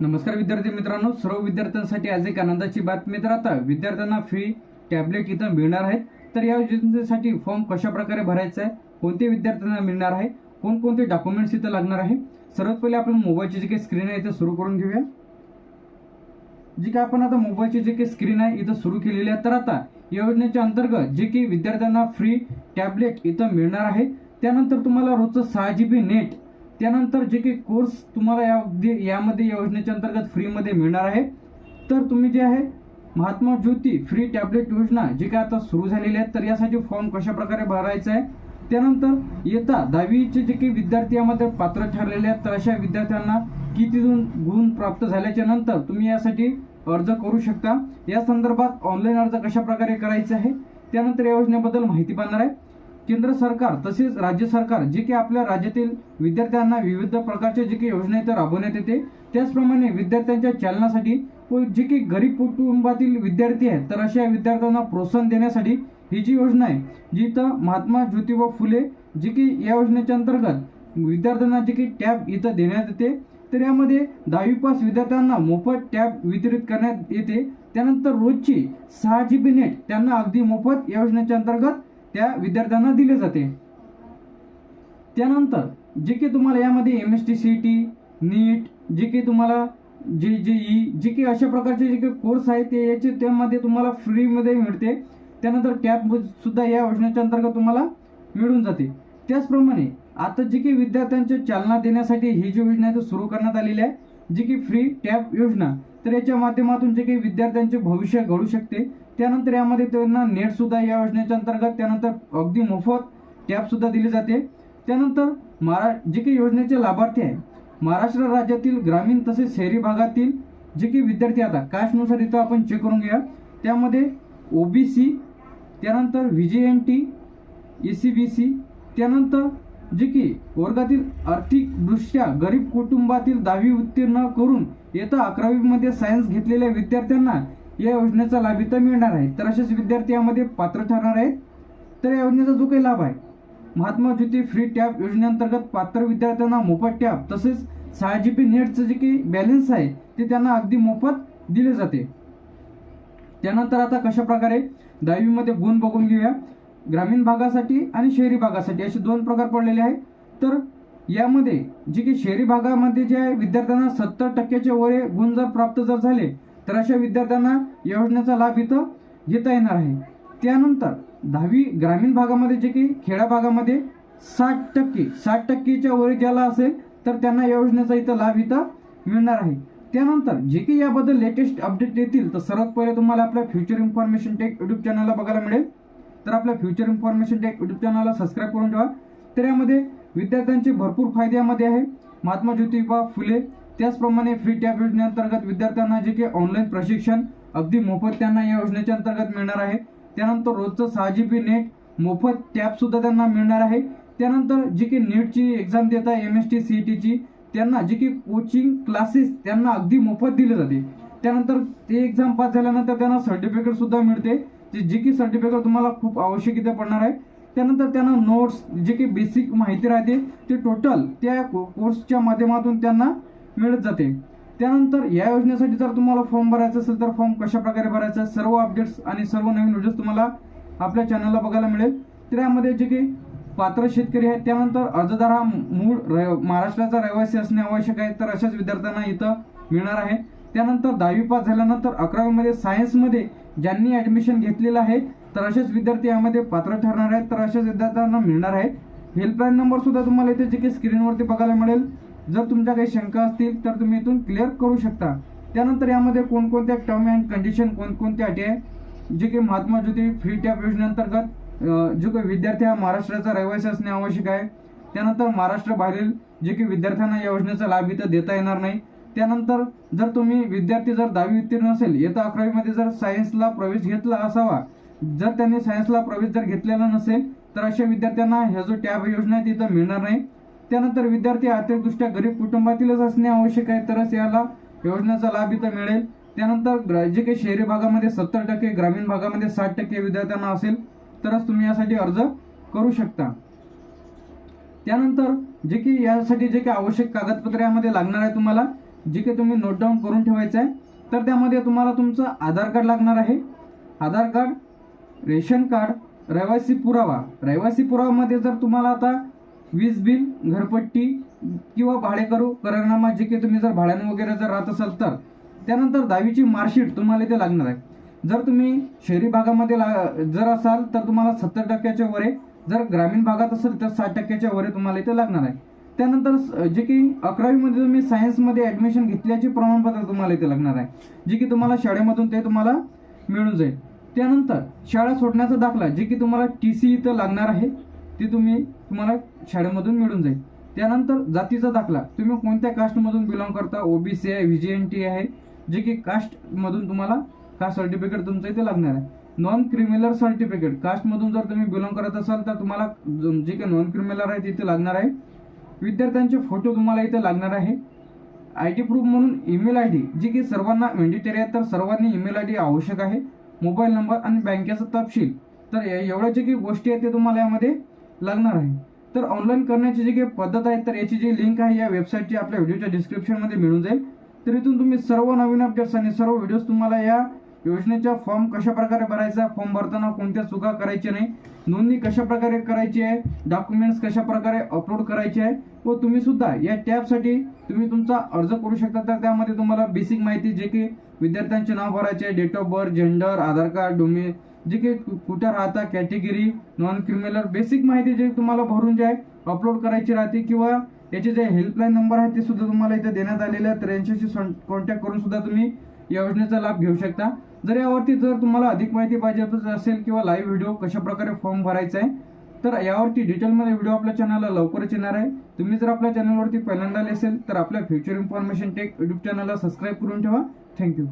नमस्कार विद्यार्थी मित्रांनो सर्व विद्यार्थ्यांसाठी आज एक आनंदाची बातमी तर आता विद्यार्थ्यांना फ्री टॅबलेट इथं मिळणार आहेत. तर या योजनेसाठी फॉर्म कशा प्रकारे भरायचा आहे कोणते विद्यार्थ्यांना मिळणार आहे कोणकोणते डॉक्युमेंट्स इथं लागणार आहे सर्वात पहिले आपण मोबाईलची जी काही स्क्रीन आहे इथं सुरू करून घेऊया. जी काय आपण आता मोबाईलची जी काही स्क्रीन आहे इथं सुरू केलेली आहे तर आता या योजनेच्या अंतर्गत जे काही विद्यार्थ्यांना फ्री टॅबलेट इथं मिळणार आहे त्यानंतर तुम्हाला रोजचं सहा जी बी नेट त्यानंतर जे काही कोर्स तुम्हाला या यामध्ये या योजनेच्या अंतर्गत फ्रीमध्ये मिळणार आहे तर तुम्ही जे आहे महात्मा ज्योती फ्री टॅबलेट योजना जी काय आता सुरू झालेली आहे तर यासाठी फॉर्म कशाप्रकारे भरायचा आहे त्यानंतर येता दहावीचे जे काही विद्यार्थी यामध्ये पात्र ठरलेले आहेत तर अशा विद्यार्थ्यांना किती गुण प्राप्त झाल्याच्यानंतर तुम्ही यासाठी अर्ज करू शकता. या संदर्भात ऑनलाईन अर्ज कशाप्रकारे करायचा आहे त्यानंतर या योजनेबद्दल माहिती पाहणार आहे. केंद्र सरकार तसेच राज्य सरकार जे की आपल्या राज्यातील विद्यार्थ्यांना विविध प्रकारच्या जे काही योजना इथे राबवण्यात येते त्याचप्रमाणे विद्यार्थ्यांच्या चालनासाठी व जे काही गरीब कुटुंबातील विद्यार्थी आहेत तर अशा विद्यार्थ्यांना प्रोत्साहन देण्यासाठी ही जी योजना आहे जी इथं महात्मा ज्योतिबा फुले जी की या योजनेच्या अंतर्गत विद्यार्थ्यांना जे काही टॅब इथं देण्यात येते तर यामध्ये दहावी पास विद्यार्थ्यांना मोफत टॅब वितरित करण्यात येते. त्यानंतर रोजची सहा जी बी नेट त्यांना अगदी मोफत या योजनेच्या अंतर्गत त्या विद्यार्थ्यांना दिले जाते. त्यानंतर जे काही तुम्हाला यामध्ये M S T C T नीट जे काही तुम्हाला जे जे ई जे काही अशा प्रकारचे जे काही कोर्स आहेत ते याचे त्यामध्ये तुम्हाला फ्रीमध्ये मिळते. त्यानंतर टॅब सुद्धा या योजनेच्या अंतर्गत तुम्हाला मिळून जाते. त्याचप्रमाणे आता जे काही विद्यार्थ्यांच्या चालना देण्यासाठी ही जी योजना आहे ती सुरू करण्यात आलेली आहे. जी की फ्री टॅब योजना. तर याच्या माध्यमातून जे काही विद्यार्थ्यांचे भविष्य घडू शकते त्यानंतर यामध्ये त्यांना नेटसुद्धा या योजनेच्या अंतर्गत त्यानंतर अगदी मोफत टॅबसुद्धा दिली जाते. त्यानंतर महारा जे काही योजनेचे लाभार्थी आहे महाराष्ट्र राज्यातील ग्रामीण तसेच शहरी भागातील जे काही विद्यार्थी आता कास्टनुसार इथं आपण चेक करून घ्या त्यामध्ये ओ बी सी त्यानंतर V J N T A C B C त्यानंतर जे की वर्गातील आर्थिकदृष्ट्या गरीब कुटुंबातील दहावी उत्तीर्ण करून येत्या अकरावीमध्ये सायन्स घेतलेल्या विद्यार्थ्यांना या योजनेचा लाभिता मिळणार आहे. तर असेच विद्यार्थी यामध्ये पात्र ठरणार आहेत. तर या योजनेचा जो काही लाभ आहे महात्मा ज्योती फ्री टॅब योजनेअंतर्गत पात्र विद्यार्थ्यांना मोफत टॅब तसेच सहा जी बी नेटचं जे काही बॅलन्स आहे ते त्यांना अगदी मोफत दिले जाते. त्यानंतर आता कशा प्रकारे दहावीमध्ये गुण बघून घेऊया. ग्रामीण भागासाठी आणि शहरी भागासाठी असे दोन प्रकार पडलेले आहेत. तर यामध्ये जे की शहरी भागामध्ये जे आहे विद्यार्थ्यांना सत्तर टक्क्याच्या वर गुण जर प्राप्त जर झाले तर अशा विद्यार्थ्यांना योजनेचा लाभ इथं घेता येणार आहे. त्यानंतर दहावी ग्रामीण भागामध्ये जे की खेड्या भागामध्ये साठ टक्के साठ टक्केच्या वर ज्याला असेल तर त्यांना या योजनेचा इथं लाभ इथं मिळणार आहे. त्यानंतर जे की याबद्दल लेटेस्ट अपडेट येतील तर सर्वात पहिले तुम्हाला आपल्या फ्युचर इन्फॉर्मेशन टेक यूट्यूब चॅनलला बघायला मिळेल. तर आपल्या फ्युचर इन्फॉर्मेशन टेक यूट्यूब चॅनलला सबस्क्राईब करून ठेवा. तर यामध्ये विद्यार्थ्यांचे भरपूर फायदे यामध्ये आहे. महात्मा ज्योतिबा फुले त्याचप्रमाणे फ्री टॅब योजनेअंतर्गत विद्यार्थ्यांना जे काही ऑनलाईन प्रशिक्षण अगदी मोफत त्यांना या योजनेच्या अंतर्गत मिळणार आहे. त्यानंतर रोजचं सहा जी बी नेट मोफत टॅबसुद्धा त्यांना मिळणार आहे. त्यानंतर जी की नीटची एक्झाम देत आहे M S T C E टीची त्यांना जे की कोचिंग क्लासेस त्यांना अगदी मोफत दिले जाते. त्यानंतर ते एक्झाम पास झाल्यानंतर त्यांना सर्टिफिकेटसुद्धा मिळते. जे जे की सर्टिफिकेट तुम्हाला खूप आवश्यक इथे पडणार आहे. त्यानंतर त्यांना नोट्स जे काही बेसिक माहिती राहते ते टोटल त्या कोर्सच्या माध्यमातून त्यांना मिळत जाते. त्यानंतर या योजनेसाठी जर तुम्हाला फॉर्म भरायचा असेल तर फॉर्म कशाप्रकारे भरायचा? सर्व अपडेट्स आणि सर्व नवीन व्हिडिओज तुम्हाला आपल्या चॅनलला बघायला मिळेल. त्यामध्ये जे काही पात्र शेतकरी आहेत त्यानंतर अर्जदार हा मूळ र महाराष्ट्राचा रहिवासी असणे आवश्यक आहे तर अशाच विद्यार्थ्यांना इथं मिळणार आहे. त्यानंतर दहावी पास झाल्यानंतर अकरावीमध्ये सायन्समध्ये ज्यांनी ॲडमिशन घेतलेलं आहे तर असेच विद्यार्थी यामध्ये पात्र ठरणार आहेत. तर अशाच विद्यार्थ्यांना मिळणार आहे हेल्पलाईन नंबरसुद्धा तुम्हाला इथे जे काही स्क्रीनवरती बघायला मिळेल. जर तुमच्या काही शंका असतील तर तुम्ही इथून क्लिअर करू शकता. त्यानंतर यामध्ये कोणकोणत्या टर्म अँड कंडिशन कोणकोणत्या अटी आहे जे की महात्मा ज्योती फ्री टॅप योजनेअंतर्गत जो काही विद्यार्थी हा महाराष्ट्राचा रहिवासी असणे आवश्यक आहे. त्यानंतर महाराष्ट्र बाहेरील जे काही विद्यार्थ्यांना या योजनेचा लाभ इथं देता येणार नाही. त्यानंतर जर तुम्ही विद्यार्थी जर दहावी उत्तीर्ण असेल येत्या अकरावीमध्ये जर सायन्सला प्रवेश घेतला असावा जर त्यांनी सायन्सला प्रवेश जर घेतलेला नसेल तर अशा विद्यार्थ्यांना ह्या जो टॅब योजना आहे तिथं मिळणार नाही. त्यानंतर विद्यार्थी आर्थिकदृष्ट्या गरीब कुटुंबातीलच असणे आवश्यक आहे तरच याला योजनेचा लाभ इथं मिळेल. त्यानंतर जे काही शहरी भागामध्ये सत्तर टक्के ग्रामीण भागामध्ये साठ टक्के विद्यार्थ्यांना असेल तरच तुम्ही यासाठी अर्ज करू शकता. त्यानंतर जे की यासाठी जे काही आवश्यक कागदपत्र यामध्ये लागणार आहे तुम्हाला जे काही तुम्ही नोट डाऊन करून ठेवायचं आहे तर त्यामध्ये तुम्हाला तुमचं आधार कार्ड लागणार आहे. आधार कार्ड रेशन कार्ड रहिवासी पुरावा. रहिवासी पुरावामध्ये जर तुम्हाला आता वीज बिल घरपट्टी किंवा भाडेकरू करारनामा जे काही तुम्ही जर भाड्याने वगैरे जर राहत असाल तर त्यानंतर दहावीची मार्कशीट तुम्हाला इथे लागणार आहे. जर तुम्ही शहरी भागामध्ये ला- जर असाल तर तुम्हाला सत्तर टक्क्याच्या वरे. जर ग्रामीण भागात असेल तर साठ टक्क्याच्या वरे तुम्हाला इथे लागणार आहे. त्यानंतर स- जे की अकरावीमध्ये तुम्ही सायन्समध्ये ॲडमिशन घेतल्याचे प्रमाणपत्र तुम्हाला इथे लागणार आहे. जे की तुम्हाला शाळेमधून ते तुम्हाला मिळून जाईल. त्यानंतर शाळा सोडण्याचा दाखला जे की तुम्हाला टी सी इथं लागणार आहे ते तुम्ही तुम्हाला शाळेमधून मिळून जाईल. त्यानंतर जातीचा दाखला तुम्ही कोणत्या कास्टमधून बिलॉंग करता? ओबीसी आहे व्ही टी आहे जे की कास्टमधून तुम्हाला कास्ट सर्टिफिकेट तुमचं इथे लागणार आहे. नॉन क्रिमिनल सर्टिफिकेट कास्टमधून जर तुम्ही बिलॉंग करत असाल तर तुम्हाला जे काही नॉन क्रिमिनल आहे तिथे लागणार आहे. विद्यार्थ्यांचे फोटो तुम्हाला इथं लागणार आहे. आय टी प्रूफ म्हणून ईमेल आय डी जी की सर्वांना मॅन्डेटरी आहे तर सर्वांनी ईमेल आय डी आवश्यक आहे. मोबाईल नंबर आणि बँकेचा तपशील. तर एवढ्या जे काही गोष्टी आहेत ते तुम्हाला यामध्ये लागणार आहे. तर ऑनलाईन करण्याची जी काही पद्धत आहे तर याची जी लिंक आहे या वेबसाईटची आपल्या व्हिडिओच्या डिस्क्रिप्शनमध्ये मिळून जाईल. तर इथून तुम्ही सर्व नवीन अपडेट्स आणि सर्व व्हिडिओज तुम्हाला या योजनेचा फॉर्म कशा प्रकारे भरायचा? फॉर्म भरताना कोणत्या चुका करायच्या नाही? नोंदणी कशा प्रकारे करायची आहे? डॉक्युमेंट्स कशा प्रकारे अपलोड करायचे आहे? व तुम्ही सुद्धा या टॅबसाठी तुम्ही तुमचा अर्ज करू शकता. तर त्यामध्ये तुम्हाला बेसिक माहिती जे की विद्यार्थ्यांचे नाव भरायचे आहे date of birth gender Aadhaar card डोमे जे की कुठे राहता कॅटेगरी नॉन क्रिमिनल बेसिक माहिती जे तुम्हाला भरून जे आहे अपलोड करायची राहते. किंवा याचे जे हेल्पलाईन नंबर आहे ते सुद्धा तुम्हाला इथे देण्यात आलेले आहेत. तर यांच्याशी कॉन्टॅक्ट करून सुद्धा तुम्ही या योजनेचा लाभ घेऊ शकता. जर यावरती जर तुम्हाला अधिक माहिती पाहिजे असेल किंवा लाईव्ह व्हिडिओ कशाप्रकारे फॉर्म भरायचा आहे तर यावरती डिटेलमध्ये व्हिडिओ आपल्या चॅनलला लवकरच येणार आहे. तुम्ही जर आपल्या चॅनलवरती पहिल्यांदा आले असेल तर आपल्या फ्युचर इन्फॉर्मेशन टेक यूट्यूब चॅनलला सबस्क्राईब करून ठेवा. Thank you